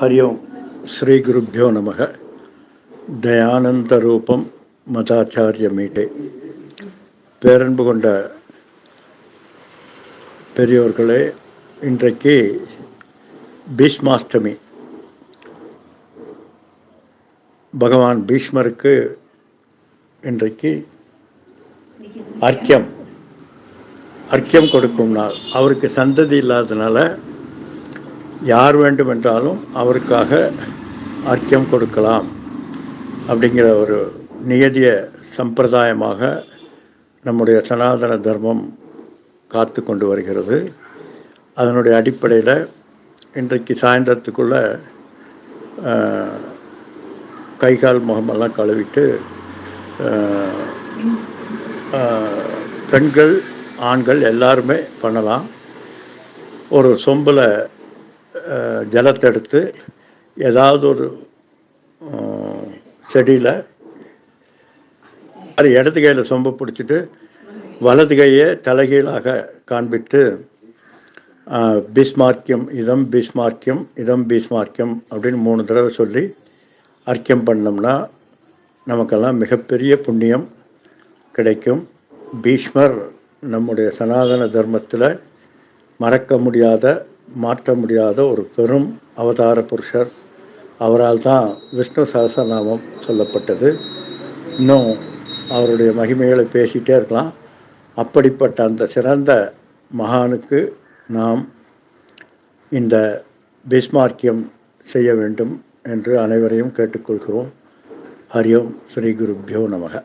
हरि ओं श्रीगुरुभ्यो नमः தயானந்தரூபம் மதாச்சாரிய மீட்டே பேரன்பு கொண்ட பெரியோர்களே இன்றைக்கு பீஷ்மாஷ்டமி பகவான் பீஷ்மருக்கு இன்றைக்கு அர்க்கியம் அர்க்கியம் கொடுக்கும் நாள் அவருக்கு சந்ததி இல்லாதனால யார் வேண்டுமென்றாலும் அவருக்காக அர்க்கியம் கொடுக்கலாம் அப்படிங்கிற ஒரு நியதிய சம்பிரதாயமாக நம்முடைய சனாதன தர்மம் காத்து கொண்டு வருகிறது. அதனுடைய அடிப்படையில் இன்றைக்கு சாயந்தரத்துக்குள்ளே கைகால் முகமெல்லாம் கழுவிட்டு பெண்கள் ஆண்கள் எல்லாருமே பண்ணலாம். ஒரு சொம்பில் ஜலத்தை எடுத்து ஏதாவது ஒரு செடியில் அது இடது கையில் சொம்பு பிடிச்சிட்டு வலது கையை தலைகீழாக காண்பித்து பீஸ்மார்க்கியம் இதம் பீஸ்மார்க்கியம் இதம் பீஸ்மார்க்கியம் அப்படின்னு மூணு தடவை சொல்லி அர்க்கியம் பண்ணோம்னா நமக்கெல்லாம் மிகப்பெரிய புண்ணியம் கிடைக்கும். பீஷ்மர் நம்முடைய சனாதன தர்மத்தில் மறக்க முடியாத மாற்ற முடியாத ஒரு பெரும் அவதார புருஷர். அவரால் தான் விஷ்ணு சகசநாமம் சொல்லப்பட்டது. இன்னும் அவருடைய மகிமைகளை பேசிகிட்டே இருக்கலாம். அப்படிப்பட்ட அந்த சிறந்த மகானுக்கு நாம் இந்த பிஸ்மார்க்கியம் செய்ய வேண்டும் என்று அனைவரையும் கேட்டுக்கொள்கிறோம். ஹரியோம் ஸ்ரீ குருப்பியோ நமக.